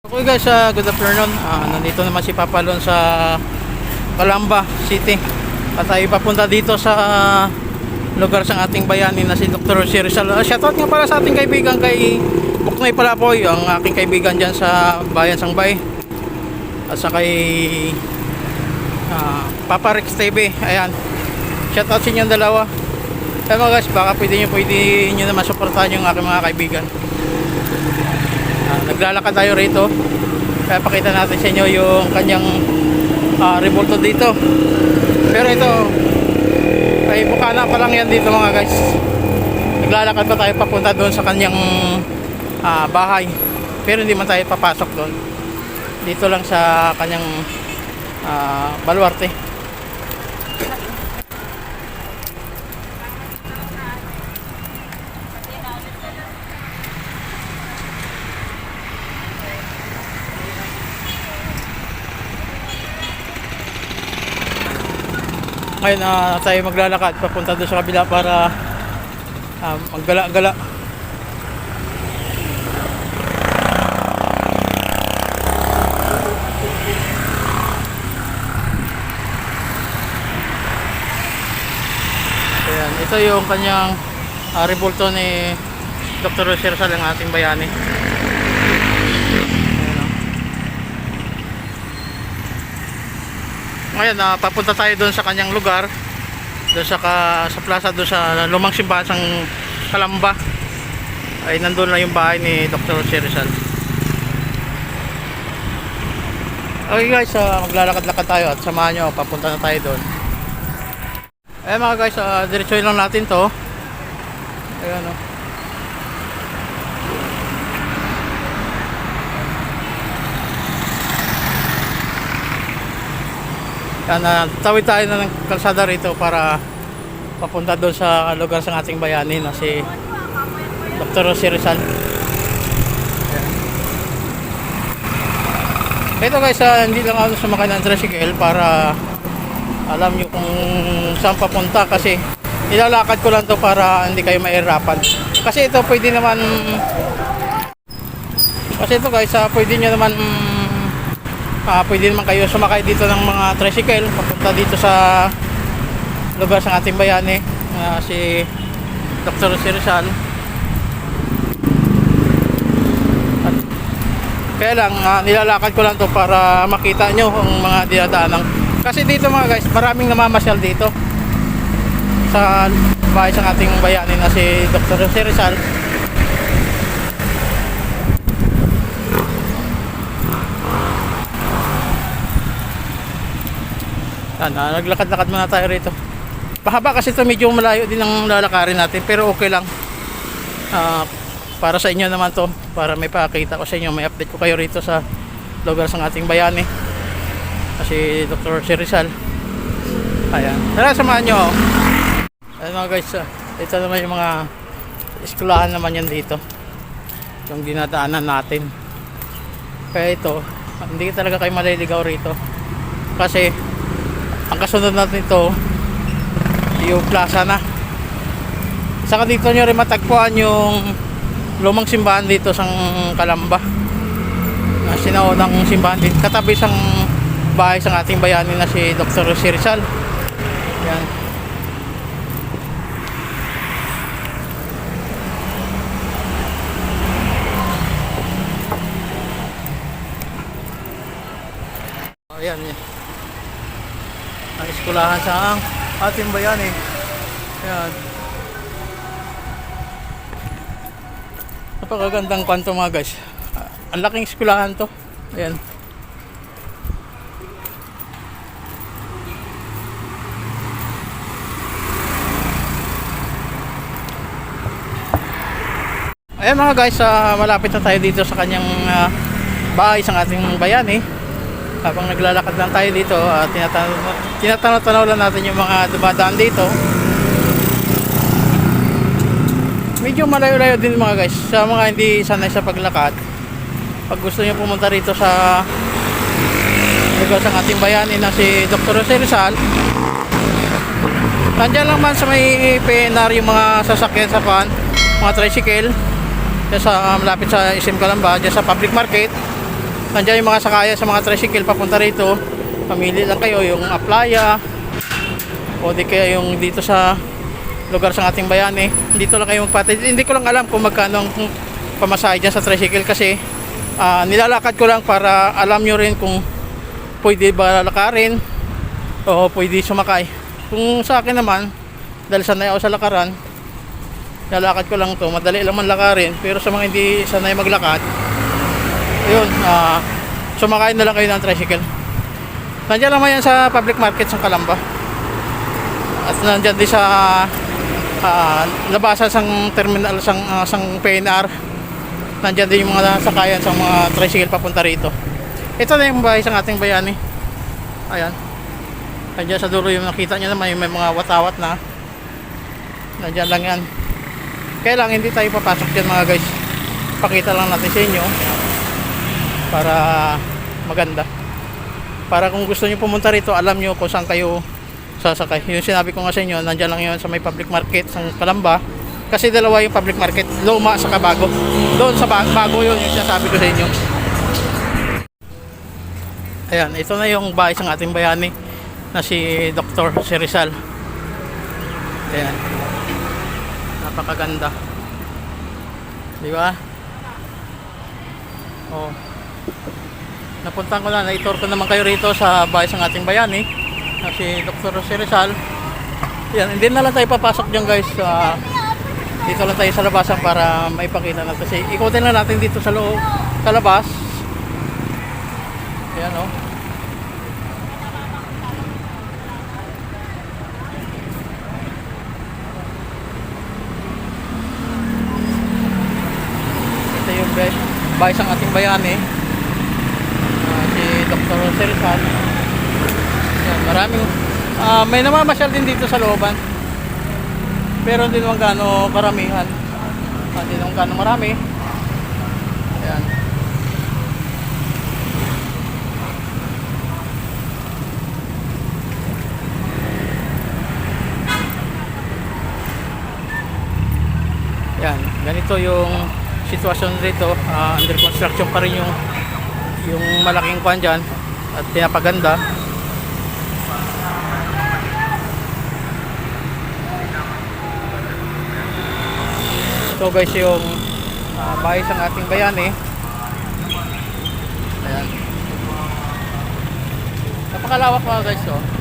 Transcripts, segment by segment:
Okay guys, uh, good afternoon. Ah, nandito naman si Papa Lon sa Calamba City. At tayo papunta dito sa lugar sa ating bayani na si Dr. Si Rizal. Uh, shoutout nga para sa ating kaibigan kay Buknoy Palapoy, ang aking kaibigan dyan sa Bayan Sangbay. At sa kay ah, Papa Rex TV. Ayan. Shoutout sa inyong dalawa. Kaya mga guys, baka pwede nyo, pwede nyo naman supportahan yung aking mga kaibigan. Naglalakad tayo rito. Kaya pakita natin sa inyo yung kanyang ah, revolto dito. Pero ito ay bukana pa lang yan dito mga guys. Naglalakad pa tayo papunta doon sa kanyang ah, bahay. Pero hindi man tayo papasok doon. Dito lang sa kanyang ah, baluarte ngayon ah, tayo maglalakad papunta doon sa kabila para ah, maggala-gala Ayan, ito yung kanyang uh, revolto ni Dr. Sal ang ating bayani Ayan, oh. Ngayon, ah, papunta tayo doon sa kanyang lugar. Doon sa, ka, sa plaza, doon sa lumang simbahan sang Kalamba. Ay, nandun na yung bahay ni Dr. Jose. Okay guys, ah, maglalakad-lakad tayo at samahan nyo, papunta na tayo doon. Eh mga guys, uh, diretsuhin lang natin to. Ayan oh. o. Yan, uh, tawid tayo na ng kalsada rito para papunta doon sa lugar sa ating bayani na si Dr. Jose Rizal. Ito guys, ah, hindi lang ako sumakay ng tricycle para alam nyo kung saan papunta kasi ilalakad ko lang to para hindi kayo mahirapan. Kasi ito pwede naman kasi ito guys, ah, pwede nyo naman mm, Ah, pwede naman kayo sumakay dito ng mga tricycle papunta dito sa lugar sa ating bayani ah, si Dr. Si Rizal At, kaya lang ah, nilalakad ko lang to para makita nyo ang mga dinadaanan kasi dito mga guys maraming namamasyal dito sa bahay sa ating bayani na si Dr. Si Rizal Yan, ah, naglakad-lakad muna tayo rito. Pahaba kasi ito medyo malayo din ang lalakarin natin pero okay lang. Ah, para sa inyo naman to, para may pakita ko sa inyo, may update ko kayo rito sa lugar sa ating bayani. Kasi Dr. Si Rizal. Ayan. Tara, samahan nyo. Ayan mga guys, ah, ito naman yung mga eskwelahan naman yan dito. Yung dinadaanan natin. Kaya ito, hindi talaga kayo maliligaw rito. Kasi ang kasunod natin ito yung plaza na. Saka dito nyo rin matagpuan yung lumang simbahan dito sa Kalamba. Na sinaunang simbahan din. Katabi sang bahay sa ating bayani na si Dr. Si Rizal. Yan. Ayan. yan ang eskulahan sa ang ating bayani. Yan. Napakagandang kwanto mga guys. Ah, ang laking eskulahan to. Ayan. Ayan mga guys, ah, malapit na tayo dito sa kanyang ah, bahay sa ating bayani habang naglalakad lang tayo dito at tinatanaw, tinatanaw lang natin yung mga dumadaan dito medyo malayo-layo din mga guys sa mga hindi sanay sa paglakad pag gusto nyo pumunta rito sa lugar sa ating bayani na si Dr. Jose Rizal nandyan lang man sa may PNR yung mga sasakyan sa pan mga tricycle dyan sa malapit sa SM Calamba dyan sa public market nandiyan yung mga sakaya sa mga tricycle papunta rito. Pamili lang kayo yung Aplaya o di kaya yung dito sa lugar sa ating bayani. Dito lang kayo magpatid. Hindi ko lang alam kung magkano ang pamasahe dyan sa tricycle kasi ah, nilalakad ko lang para alam nyo rin kung pwede ba lakarin o pwede sumakay. Kung sa akin naman, dahil sanay ako sa lakaran, lalakad ko lang to madali lang man lakarin pero sa mga hindi sanay maglakad yun ah sumakay na lang kayo ng tricycle. Nandiyan naman yan sa public market sa Kalamba at nandiyan din sa ah, labasan sang terminal sang, ah, sang PNR nandiyan din yung mga sakayan sa mga tricycle papunta rito. Ito na yung bahay sa ating bayani. Ayan. Nandiyan sa dulo yung nakita nyo naman yung may mga watawat na. Nandiyan lang yan. Kaya lang hindi tayo papasok dyan mga guys. Pakita lang natin sa inyo para maganda. Para kung gusto niyo pumunta rito, alam niyo kung saan kayo sasakay. Yung sinabi ko nga sa inyo, nandiyan lang yun sa may public market sa Kalamba. Kasi dalawa yung public market, luma sa Bago. Doon sa ba- bago yun yung sinasabi ko sa inyo. Ayan, ito na yung bahay ng ating bayani na si Dr. si Rizal. Ayan napakaganda di ba oh napuntahan ko na na-tour ko naman kayo rito sa bahay ng ating bayani na si Dr. Jose Rizal. Yan hindi na lang tayo papasok dyan guys. Ah, dito lang tayo sa labasan para maipakita natin. Kasi ikutin lang natin dito sa loob sa labas. Yan oh. Ito yung bahay, bahay sa ating bayani Jose Rizal Yan, maraming ah, may namamasyal din dito sa looban. Pero hindi naman gaano karamihan. Ah, hindi naman gaano marami. Ayan. Yan, ganito yung sitwasyon dito. Ah, under construction pa rin yung yung malaking kwan dyan at pinapaganda. So guys, yung uh, bahay ng ating bayani. Ayan. Napakalawak mga guys, oh.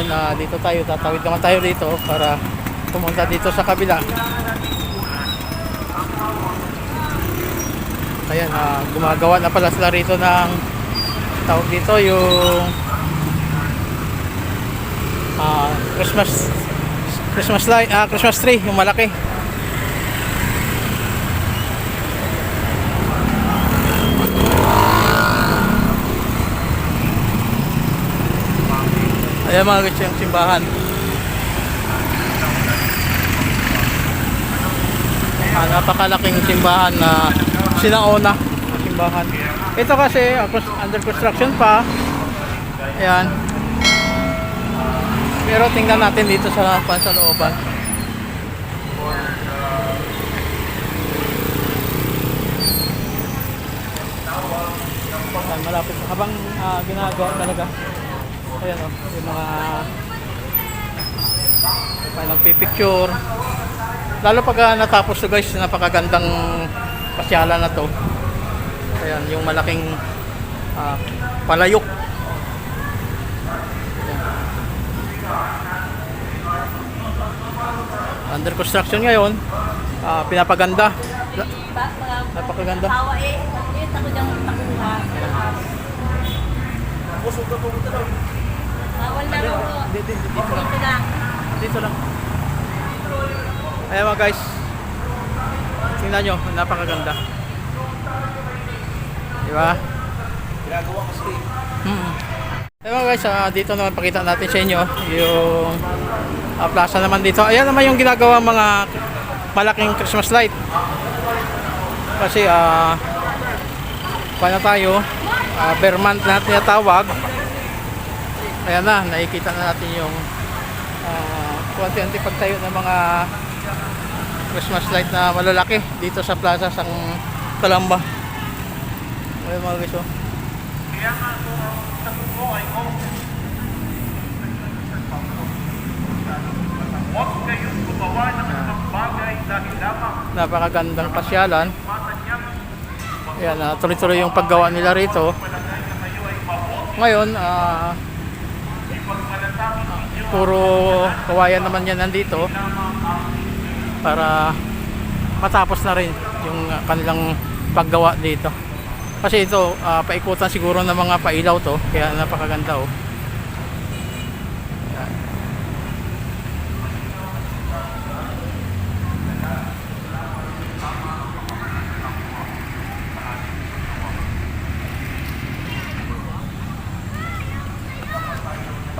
Ngayon na dito tayo, tatawid naman tayo dito para pumunta dito sa kabila. Ayan, ah, gumagawa na pala sila rito ng tawag dito yung ah, Christmas Christmas light, ah, Christmas tree, yung malaki. Ayan mga guys yung simbahan. Ah, napakalaking simbahan na sinauna na simbahan. Ito kasi ah, under construction pa. Ayan. Pero tingnan natin dito sa pansalooban. Malapit. Habang ah, ginagawa talaga. Ayan o, yung mga may nagpipicture. Lalo pag ah, natapos to guys, napakagandang pasyalan na to. Ayan, yung malaking ah, palayok. Ayan. Under construction ngayon, ah, pinapaganda. Napakaganda. Hawa eh. Ako diyang takuha. Bawal na po. Dito, dito, dito lang. Dito lang. Dito lang. Ayan mga guys. Tingnan nyo, napakaganda. Di ba? Ginagawa kasi Hmm. Ayan mga guys, ah, dito naman pakita natin sa inyo yung ah, plaza naman dito. Ayan naman yung ginagawa mga malaking Christmas light. Kasi ah paano tayo? Uh, Vermont na tinatawag. Ayan na, nakikita na natin yung uh, konti-unti pagtayo ng mga Christmas light na malalaki dito sa plaza sang Kalamba. Ayun mga guys oh. Huwag kayong ng mga bagay dahil lamang napakagandang pasyalan. Ayan, ah, tuloy-tuloy yung paggawa nila rito. Ngayon, ah, puro kawayan naman yan nandito para matapos na rin yung kanilang paggawa dito. Kasi ito, ah, paikutan siguro ng mga pailaw to, kaya napakaganda oh.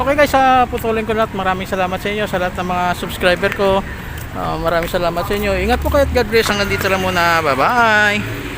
Okay guys, sa putulin ko lahat. Maraming salamat sa inyo, sa lahat ng mga subscriber ko. Ah, maraming salamat sa inyo. Ingat po kayo at God bless. Hanggang dito lang muna. Bye-bye.